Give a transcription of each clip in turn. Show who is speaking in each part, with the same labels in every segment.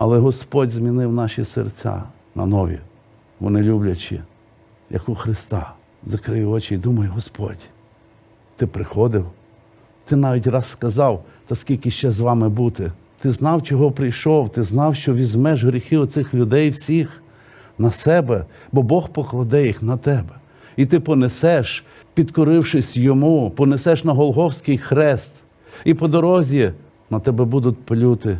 Speaker 1: Але Господь змінив наші серця на нові. Вони люблячі, як у Христа. Закрию очі і думаю, Господь, ти приходив, ти навіть раз сказав, та скільки ще з вами бути. Ти знав, чого прийшов, ти знав, що візьмеш гріхи оцих людей всіх на себе, бо Бог покладе їх на тебе. І ти понесеш, підкорившись йому, понесеш на Голговський хрест, і по дорозі на тебе будуть плюти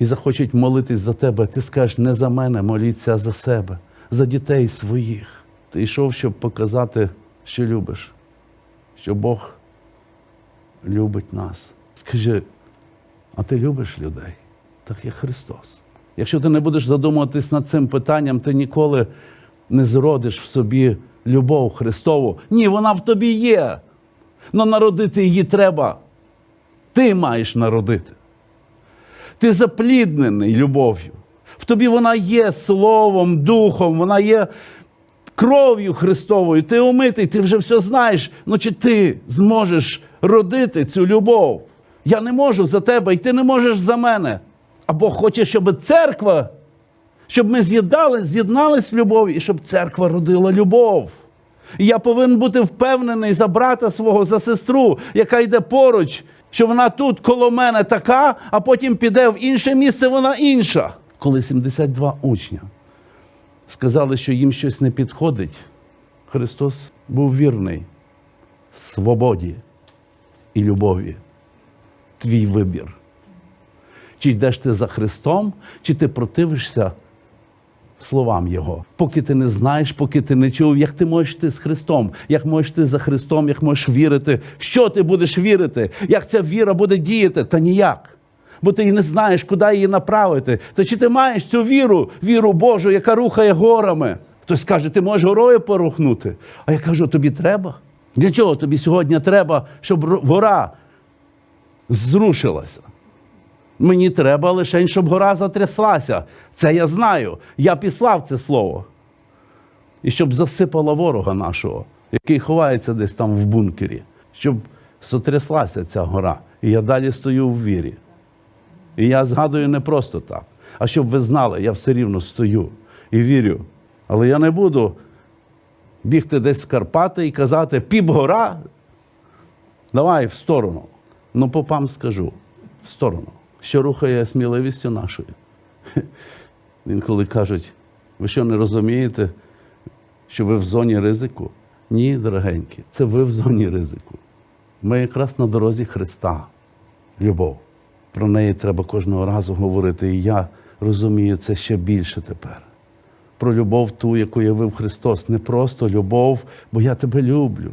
Speaker 1: і захочуть молитись за тебе. Ти скажеш, не за мене, моліться а за себе, за дітей своїх. Ти йшов, щоб показати, що любиш, що Бог любить нас. Скажи, а ти любиш людей, так як Христос. Якщо ти не будеш задумуватись над цим питанням, ти ніколи не зродиш в собі любов Христову. Ні, вона в тобі є. але народити її треба. Ти маєш народити. Ти запліднений любов'ю. В тобі вона є словом, духом, вона є кров'ю Христовою. Ти омитий, ти вже все знаєш. Ну чи ти зможеш родити цю любов? Я не можу за тебе, і ти не можеш за мене. А Бог хоче, щоб церква, щоб ми з'єднались, з'єднались в любові, і щоб церква родила любов. І я повинен бути впевнений за брата свого, за сестру, яка йде поруч, що вона тут коло мене така, а потім піде в інше місце, вона інша. Коли 72 учня сказали, що їм щось не підходить, Христос був вірний свободі і любові. Твій вибір. Чи йдеш ти за Христом, чи ти противишся словам Його. Поки ти не знаєш, поки ти не чув, як ти можеш йти з Христом, як можеш ти за Христом, як можеш вірити, в що ти будеш вірити, як ця віра буде діяти, та ніяк. Бо ти і не знаєш, куди її направити. Та чи ти маєш цю віру, віру Божу, яка рухає горами? Хтось каже, ти можеш горою порухнути. А я кажу, тобі треба? Для чого тобі сьогодні треба, щоб гора зрушилася? Мені треба лише, щоб гора затряслася. Це я знаю. Я післав це слово. І щоб засипала ворога нашого, який ховається десь там в бункері, щоб сотряслася ця гора. І я далі стою в вірі. І я згадую не просто так, а щоб ви знали, я все рівно стою і вірю. Але я не буду бігти десь в Карпати і казати, піп гора, давай в сторону. Ну, попам скажу, в сторону, що рухає сміливістю нашою. Інколи кажуть, ви що не розумієте, що ви в зоні ризику? Ні, дорогенькі, це ви в зоні ризику. Ми якраз на дорозі Христа. Любов. Про неї треба кожного разу говорити. І я розумію це ще більше тепер. Про любов ту, яку явив Христос. Не просто любов, бо я тебе люблю.